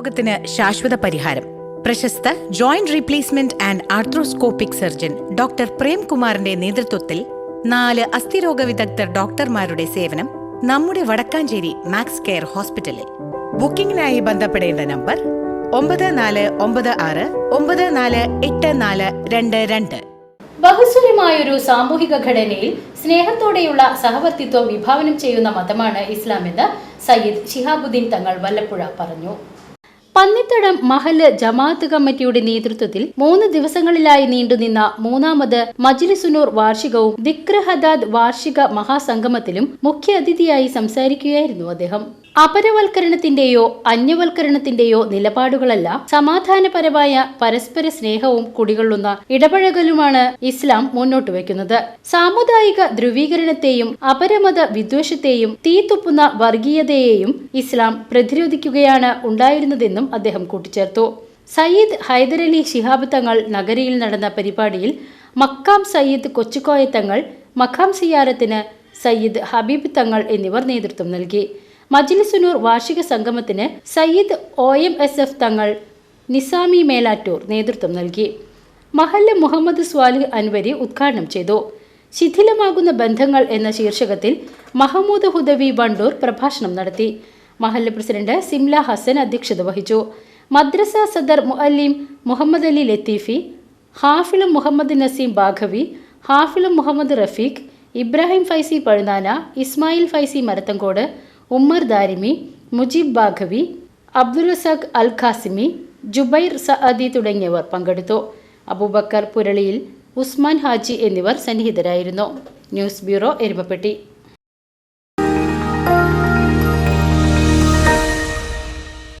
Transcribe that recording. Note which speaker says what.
Speaker 1: രോഗത്തിന് ശാശ്വത പരിഹാരം. പ്രശസ്ത joint replacement and arthroscopic surgeon doctor പ്രേംകുമാറിന്റെ നേതൃത്വത്തിൽ നാല് അസ്ഥിരോഗ വിദഗ്ധർ ഡോക്ടർമാരുടെ സേവനം നമ്മുടെ വടക്കാഞ്ചേരി മാക്സ് കെയർ ഹോസ്പിറ്റലിൽ. ബുക്കിംഗിനായി ബന്ധപ്പെടേണ്ട നമ്പർ ഒമ്പത് നാല് ഒമ്പത് ആറ് ഒമ്പത് നാല് എട്ട് നാല് രണ്ട് രണ്ട്.
Speaker 2: ബഹുസ്വരമായൊരു സാമൂഹിക ഘടനയിൽ സ്നേഹത്തോടെയുള്ള സഹവർത്തിത്വം വിഭാവനം ചെയ്യുന്ന മതമാണ് ഇസ്ലാമെന്ന് സയ്യിദ് ഷിഹാബുദ്ദീൻ തങ്ങൾ വല്ലപ്പുഴ പറഞ്ഞു. പന്നിത്തടം മഹൽ ജമാഅത്ത് കമ്മിറ്റിയുടെ നേതൃത്വത്തിൽ മൂന്ന് ദിവസങ്ങളിലായി നീണ്ടുനിന്ന മൂന്നാമത് മജ്ലിസുനൂർ വാർഷികവും ദിക്രഹദാദ് വാർഷിക മഹാസംഗമത്തിലും മുഖ്യ അതിഥിയായി സംസാരിക്കുകയായിരുന്നു അദ്ദേഹം. അപരവൽക്കരണത്തിന്റെയോ അന്യവൽക്കരണത്തിന്റെയോ നിലപാടുകളല്ല സമാധാനപരമായ പരസ്പര സ്നേഹവും കുടികൊള്ളുന്ന ഇടപഴകലുമാണ് ഇസ്ലാം മുന്നോട്ട് വയ്ക്കുന്നത്. സാമുദായിക ധ്രുവീകരണത്തെയും അപരമത വിദ്വേഷത്തെയും തീത്തുപ്പുന്ന വർഗീയതയെയും ഇസ്ലാം പ്രതിരോധിക്കുകയാണ് ഉണ്ടായിരുന്നതെന്നും അദ്ദേഹം കൂട്ടിച്ചേർത്തു. സയ്യിദ് ഹൈദരലി ശിഹാബ് തങ്ങൾ നഗരിയിൽ നടന്ന പരിപാടിയിൽ മക്കാം സയ്യിദ് കൊച്ചുകോയ തങ്ങൾ മഖാം സിയാരത്തിന് സയ്യിദ് ഹബീബ് തങ്ങൾ എന്നിവർ നേതൃത്വം നൽകി. മജ്ലിസുനൂർ വാർഷിക സംഗമത്തിന് Sayyid O M S F Thangal Nizami Melattur നേതൃത്വം നൽകി. മഹല്ല് മുഹമ്മദ് സ്വാലിഹ് അൻവരി ഉദ്ഘാടനം ചെയ്തു. ശിഥിലമാകുന്ന ബന്ധങ്ങൾ എന്ന ശീർഷകത്തിൽ മഹമ്മൂദ് ഹുദവി വണ്ടൂർ പ്രഭാഷണം നടത്തി. മഹല്ല് പ്രസിഡന്റ് സിംല ഹസൻ അധ്യക്ഷത വഹിച്ചു. മദ്രസ സദർ മുഅല്ലിം മുഹമ്മദ് അലി ലത്തീഫി ഹാഫിളും മുഹമ്മദ് നസീം ബാഘവി ഹാഫിളും മുഹമ്മദ് റഫീഖ് ഇബ്രാഹിം ഫൈസി പഴുനാന ഇസ്മായിൽ ഫൈസി മരത്തങ്കോട് ഉമ്മർ ദാരിമി മുജീബ് ബാഘവി അബ്ദുൽ റസാഖ് അൽ ഖാസിമി ജുബൈർ സഅദി തുടങ്ങിയവർ പങ്കെടുത്തു. അബൂബക്കർ പുരളിയിൽ ഉസ്മാൻ ഹാജി എന്നിവർ സന്നിഹിതരായിരുന്നു. News bureau Erumapetty.